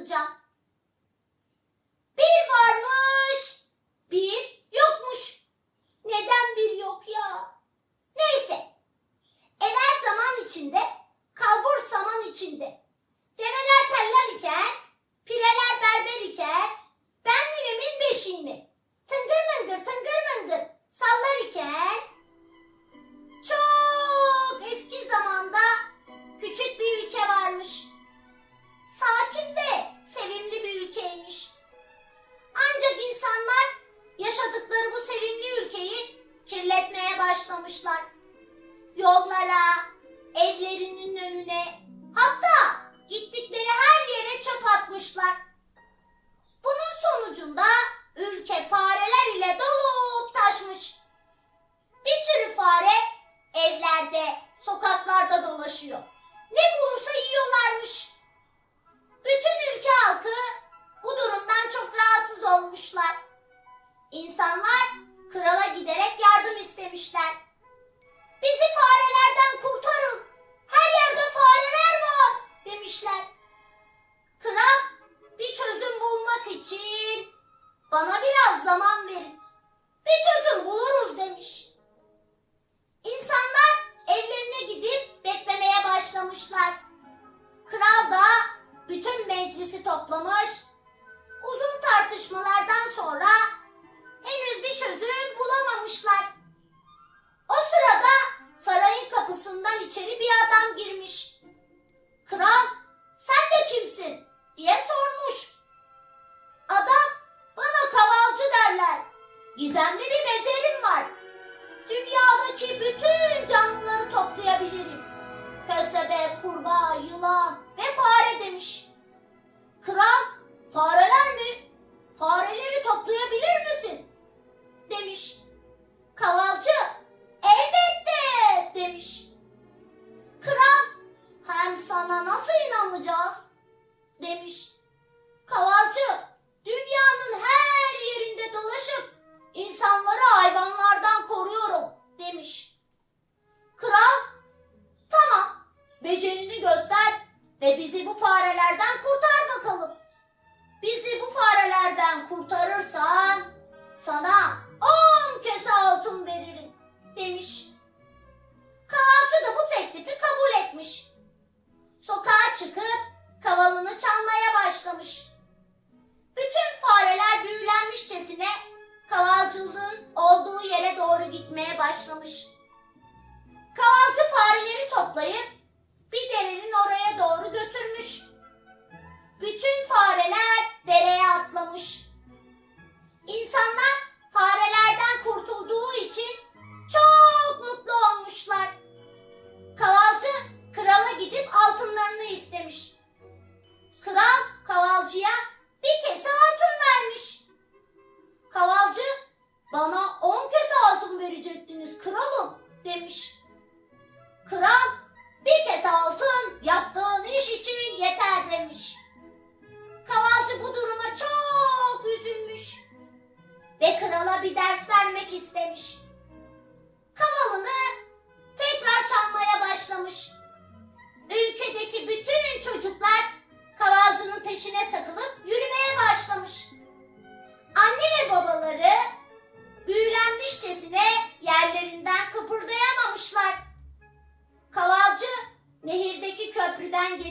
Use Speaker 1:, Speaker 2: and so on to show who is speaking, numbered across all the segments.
Speaker 1: 不交 Ne bulursa yiyorlarmış. Bütün ülke halkı bu durumdan çok rahatsız olmuşlar. İnsanlar krala giderek yardım istemişler. Bizi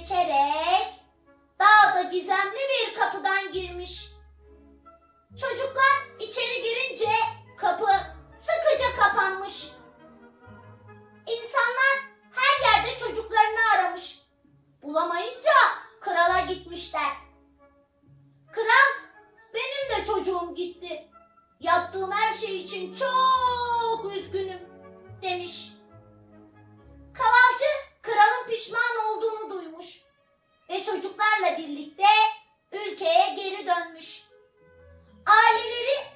Speaker 1: geçerek dağda gizemli bir kapıdan girmiş. Çocuklar içeri girince kapı sıkıca kapanmış. İnsanlar her yerde çocuklarını aramış. Bulamayınca krala gitmişler. Kral benim de çocuğum gitti. Yaptığım her şey için çok üzgünüm demiş. Kavalcı kralın pişman birlikte ülkeye geri dönmüş. Aileleri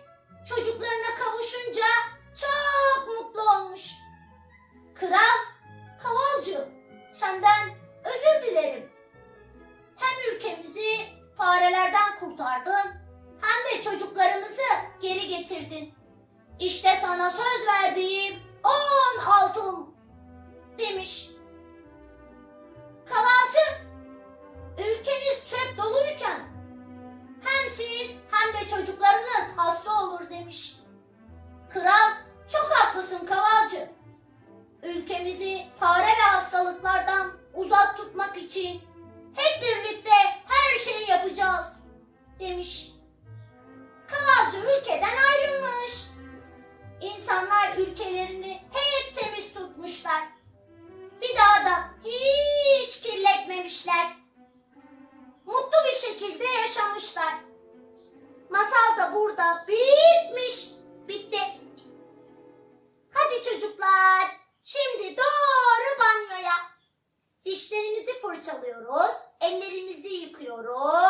Speaker 1: çocuklarına kavuşunca çok mutlu olmuş. Kral, kavalcı senden özür dilerim. Hem ülkemizi farelerden kurtardın hem de çocuklarımızı geri getirdin. İşte sana söz verdiğim on altın demiş. Kavalcı Ülkeniz çöp doluyken hem siz hem de çocuklarınız hasta olur demiş. Kral çok haklısın Kavalcı. Ülkemizi fare ve hastalıklardan uzak tutmak için hep birlikte her şeyi yapacağız demiş. Kavalcı ülkeden ayrılmış. İnsanlar Da bitmiş. Bitti. Hadi çocuklar. Şimdi doğru banyoya. Dişlerimizi fırçalıyoruz. Ellerimizi yıkıyoruz.